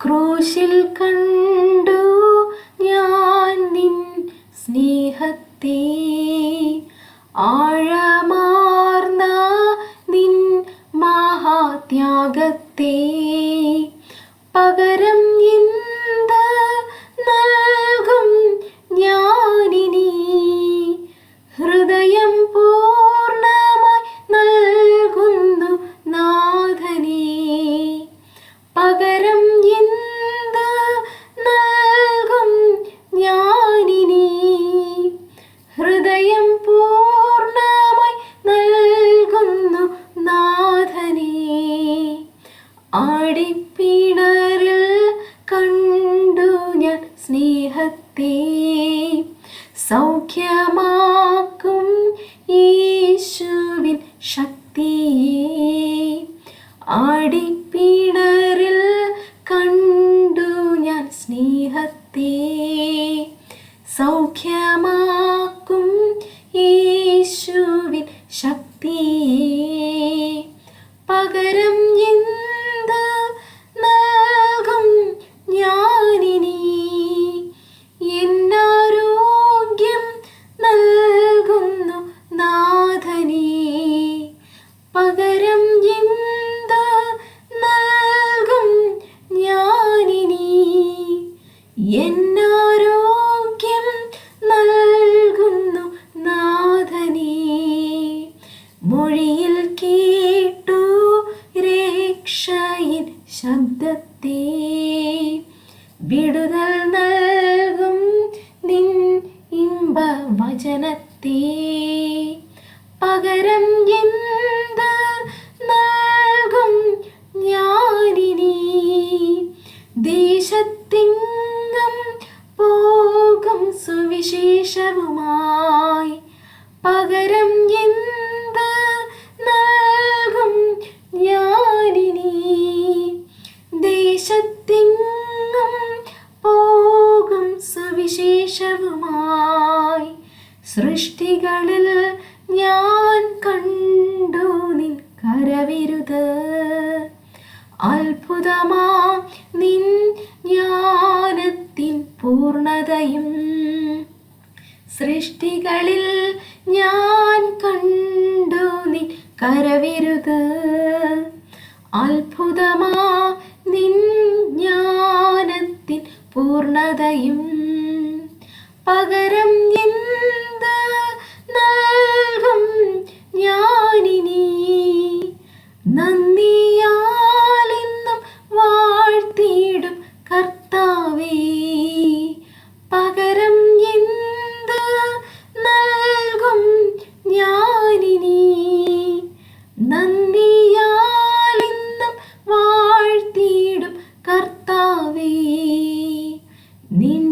ക്രൂശിൽ കണ്ടു സ്നേഹത്തെ സൗഖ്യമാക്കും യേശുവിൻ ശക്തിയെ. ആടിപ്പിണറിൽ കണ്ടു ഞാൻ സ്നേഹത്തെ സൗഖ്യമാക്കും മൊഴിയിൽ കേട്ടു രക്ഷയിൻ ശബ്ദത്തെ. വിടുതൽ നൽകും നിൻ ഇമ്പ വചനത്തെ പകരം എന്ത് നൽകും ഞാനിനി? ദേശത്തിങ്കം പോകും സുവിശേഷവുമായി. പകരം എന്ത് സൃഷ്ടികളിൽ ഞാൻ കണ്ടു നിൻ കരവിരുത്. അത്ഭുതമാ നിൻ ജ്ഞാനത്തിൻ പൂർണതയും. സൃഷ്ടികളിൽ ഞാൻ കണ്ടു നിൻ കരവിരുത്. അത്ഭുതമാ നിൻ ജ്ഞാനത്തിൻ പൂർണതയും. പകരം എന്ത്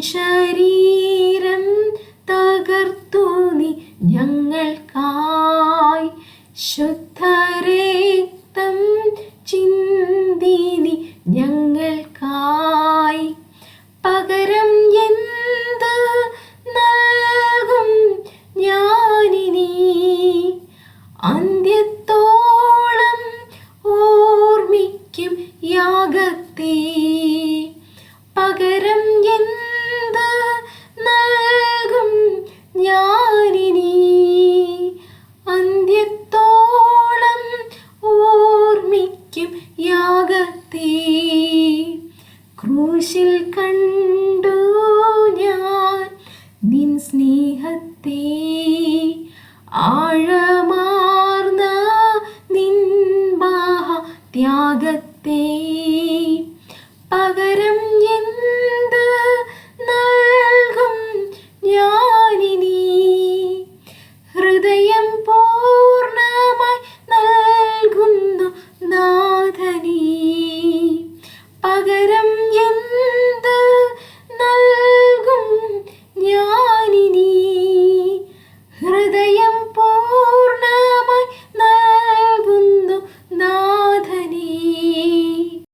ശരീരം തകർത്തു നീ ഞങ്ങൾക്കായി. ശുദ്ധരക്തം ചിന്തി നീ ഞങ്ങൾക്കായി. പകരം എന്ത് നൽകും ഞാനിനി? അന്ത്യത്തോളം ഓർമ്മിക്കും യാഗത്തെ. ക്രൂശിൽ കണ്ടു ഞാൻ നിൻ സ്നേഹത്തെ ആഴമാർന്ന നിൻ ബാഹ ത്യാഗത്തെ